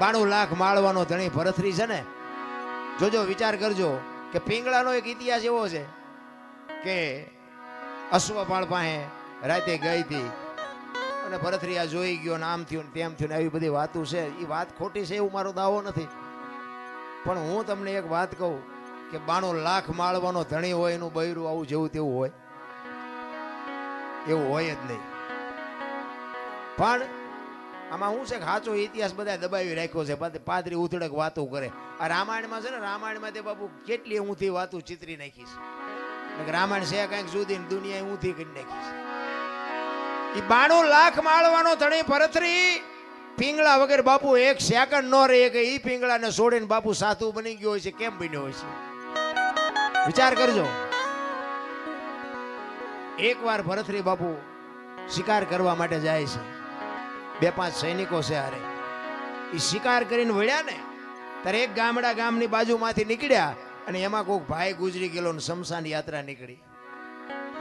બાણું લાખ માળવાનો ધણી ભરથરી છે ને? જોજો, વિચાર કરજો કે પિંગળાનો એક ઇતિહાસ એવો છે કે અશ્વપાળ પાસે રાતે ગઈ હતી અને ભરથરી આ જોઈ ગયો ને આમ થયું તેમ થયું ને આવી બધી વાતો છે. એ વાત ખોટી છે એવું મારો દાવો નથી. પણ હું તમને એક વાત કહું કે બાણું લાખ માળવાનો ધણી હોય એનું બૈરું આવું જેવું તેવું હોય. એવું હોય જ નહીં. પણ આમાં શું છે સાચો ઇતિહાસ બધા દબાવી રાખ્યો છે પાદ- પાદરી ઉથડક વાતો કરે. આ રામાયણમાં છે ને, રામાયણમાં તે બાપુ કેટલી ઊંધી વાતો ચિતરી નાખી છે. રામાયણ છે કંઈક સુધી દુનિયા ઊંધી કરી નાખી છે. બાણો લાખ માળવાનો ધણી ભરતરી, પિંગળા વગર બાપુ એક સેકન્ડ નો રહે કે ઈ પિંગળાને છોડીને બાપુ સાધુ બની ગયો હોય છે, કેમ બન્યો હોય છે? વિચાર કરજો. એકવાર ભરતરી બાપુ શિકાર કરવા માટે જાય છે. બે પાંચ સૈનિકો છે હારે. એ શિકાર કરીને વળ્યા ને, ત્યારે એક ગામડા ગામની બાજુમાંથી નીકળ્યા અને એમાં કોઈક ભાઈ ગુજરી ગયેલો ને શમશાન યાત્રા નીકળી.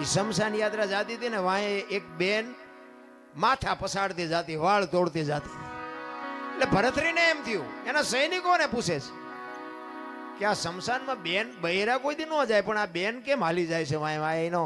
એ શમશાન યાત્રા જાતી હતી ને વાંહે એક બેન માથા પસાડતી જાતી, વાળ તોડતી જાતી. એટલે ભરતરીને એમ થયું, એના સૈનિકોને પૂછે છે કે આ શમશાનમાં બેન બૈરા કોઈ દી ન જાય, પણ આ બેન કેમ હાલી જાય છે વાંહે? વાંહે એનો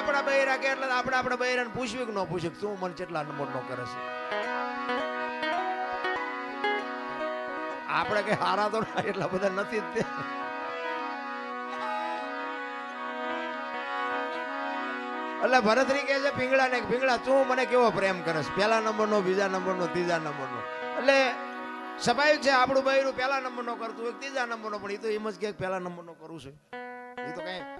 આપણા બૈરા કે એટલે આપણે આપણા બૈરાને પૂછવી કે ન પૂછ્યું તું મને કેટલા નંબર નો કરે છે? આપણે કઈ હારા તો એટલા બધા નથી જ એટલે ભરતરી કહે છે પીંગળા ને પીંગળા તું મને કેવો પ્રેમ કરે છે? પહેલા નંબરનો, બીજા નંબરનો, ત્રીજા નંબરનો. એટલે સ્વાભાવિક છે, આપણું બૈરું પહેલા નંબરનો કરતું હોય ત્રીજા નંબરનો, પણ એ તો એમ જ કે પહેલા નંબરનો કરું છું. એ તો કઈ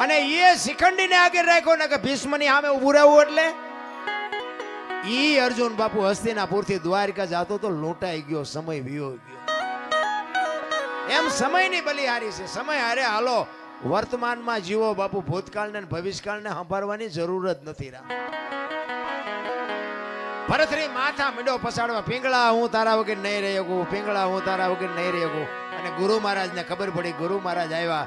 અને એ શિખંડીને આગળ રાખ્યો ને કે ભીષ્મની સામે ઊભું રહેવું એટલે? ઈ અર્જુન બાપુ હસ્તિનાપુરથી દ્વારકા જાતો તો લૂંટાઈ ગયો, સમય વિયો ગયો. એમ સમયની બલિહારી છે. સમય હારે હાલો, વર્તમાનમાં જીવો બાપુ, ભૂતકાળને ભવિષ્યકાળને સંભાળવાની જરૂર જ નથી રા. ભરતરી માથા મીંડો પસાડવા, પિંગળા, હું તારા વગર નહીં રહી શકું, પિંગળા, હું તારા વગર નહીં રહી અને ગુરુ મહારાજને ખબર પડી, ગુરુ મહારાજ આવ્યા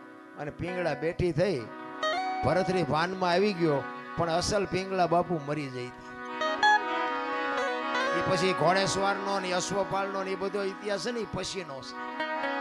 અને પિંગળા બેઠી થઈ ભરતરી ભાનમાં આવી ગયો, પણ અસલ પિંગળા બાપુ મરી જઈ એ પછી ઘોડેસવારનો ને અશ્વપાલનો ને એ બધો ઇતિહાસ ને એ પછીનો છે.